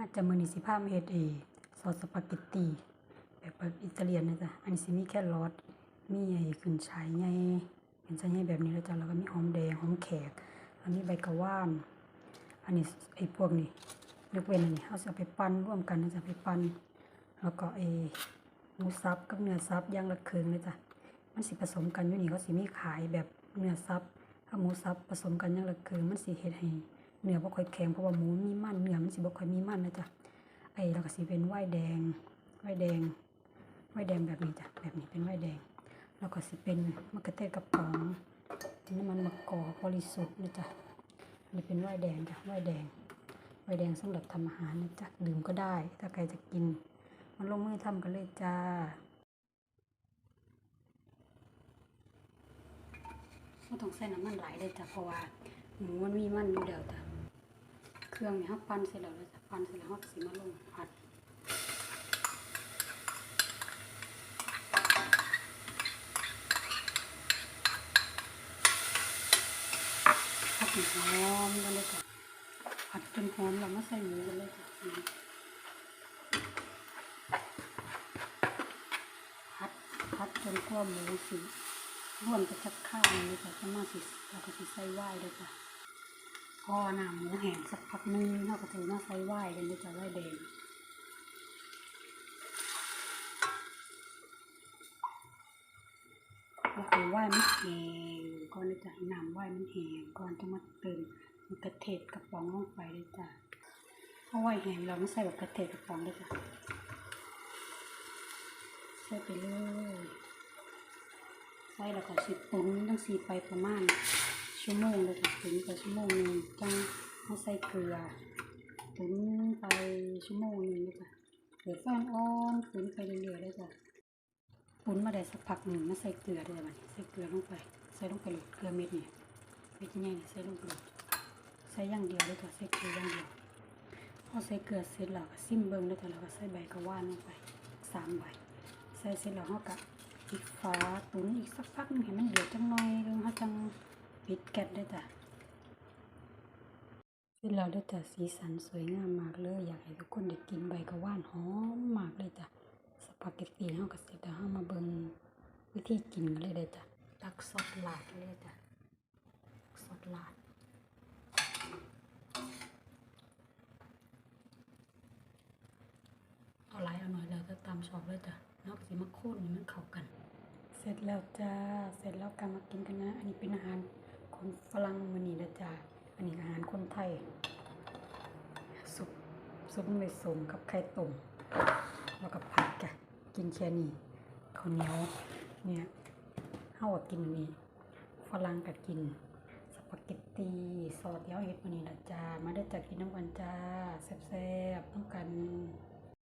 มาจจะมือนี้สิพามาเฮ็ดเอซอสสปาเกตตีแบบแบบอิตาเลียนนะจ๊ะอันนี้สิมีแค่รอทมีไอ้ขึ้นฉายใหญ่เป็นฉายใหญ่แบบนี้แล้วจ้ะแล้วก็มีหอมแดงหอมแขกแล้วมีใบกะว่านอันนี้ไอ้พวกนี้ยกเว้นอันนี้เขาจะไปปั้นร่วมกันนะจ๊ะไปปั้นแล้วก็ไอ้หมูสับกับเนื้อสับย่างละครึ่งนะจ๊ะมันสิผสมกันอยู่นี่เขาสิมีขายแบบเนื้อสับกับหมูสับผสมกันย่างละครึ่งมันสิเฮ็ดให้ เนื้อบ่ค่อยแข็งเพราะว่าหมูมีมันเนื้อมันสิบ่ค่อยมีมันนะจ๊ะไอ้แล้วก็สิเป็นไวแดงไวแดงไวแดงแบบนี้จ้ะแบบนี้เป็นไวแดงแล้วก็สิเป็นมะเขือเทศกระป๋องน้ำมันมะกอกบริสุทธิ์นะจ๊ะอันนี้เป็นไวแดงจ้ะไวแดงไวแดงสำหรับทำอาหารนะจ๊ะดื่มก็ได้ ถ้าใครจะกินมาลงมือทำกันเลยจ้าไม่ต้องใส่น้ำมันหลายเลยจ้ะเพราะว่าหมูมันมีมันอยู่แล้วจ้ะ เครื่องนี่ครับปั้นเสร็จแล้วเราจะปั้นเสร็จแล้วเราก็สิมาลงผัดผัดหอมกันเลยจ้ะผัดจนหอมเรามาใส่หมูกันเลยจ้ะผัดผัดจนกว่าหมูสิร่วนไปชักข้าวเลยจ้ะจะมาสิเราก็สิใส่ไหว้เลยจ้ะ พอน้ำหมูแห้งสักพักนึงเราก็จะมาใส่ไหวายกันเลยจะไหวายแดงก็คือไหวายมันแห้งก่อนเลยจ้ะน้ำไหวมันแห้งก่อนจะมาเติมมะเขือเทศกระป๋องลงไปเลยจ้ะเพราะไหวแห้งเราไม่ใส่มะเขือเทศกระป๋องเลยจ้ะใส่ไปเลยใส่แล้วก็สิปุ๋นตั้งสีไปประมาณ ชั่วโมงเลยค่ะถึงไปชั่วโมงหนึงจังมาใส่เกลือถึงไปชั่วโมงหนึงเลยค่ะเปิดไฟอ่อนๆตุ๋นไปเรื่อยๆเลยจ้ะตุ๋นมาได้สักพักหนึ่งมาใส่เกลือได้ไหมใส่เกลือลงไป ใส่ลงไปเลยเกลือเม็ดนี่เม็ดใหญ่ๆใส่ลงไปเลยใส่อย่างเดียวเลยค่ะใส่เกลืออย่างเดียวพอใส่เกลือเสร็จแล้วก็ซิมเบิ้งเลยค่ะแล้วก็ใส่ใบกระว่านลงไปสามใบ ใส่เสร็จแล้วเราก็ปิดฝาตุ๋นอีกสัก ปิดแก๊สด้จ้ะเสร็จแล้วได้จ้ะสีสันสวยงามมากเลย อยากให้ทุกคนได้กินใบกระว่านหอมมากเลยจ้ะสปาเกตตีเฮาก็เสร็จแล้วเฮามาเบิ่งวิธีกินกันเลยได้จ้ะตักซอสลาดเลยจ้ะซอสลาดเอาหลายเอาหน่อยแล้วก็ตามชอบเลยจ้ะแล้วก็สิมาโค่นให้มันเข้ากัน เสร็จแล้วจ้า เสร็จแล้วการมากินกันนะ อันนี้เป็นอาหาร คนฝรั่งมันนี่นะจ้าอันนี้อาหารคนไทย ซุปซุปไม่สมกับไข่ต้มแล้วก็ผัดกะกินแค่นี้ข้าวเหนียวเนี่ยเฮาก็กินนี้ฝรั่งก็กินสปาเกตตีซอสเดียวเฮ็ดมันนี่นะจ้ามาได้จากกินน้ำกันจ้าแซ่บๆต้องกัน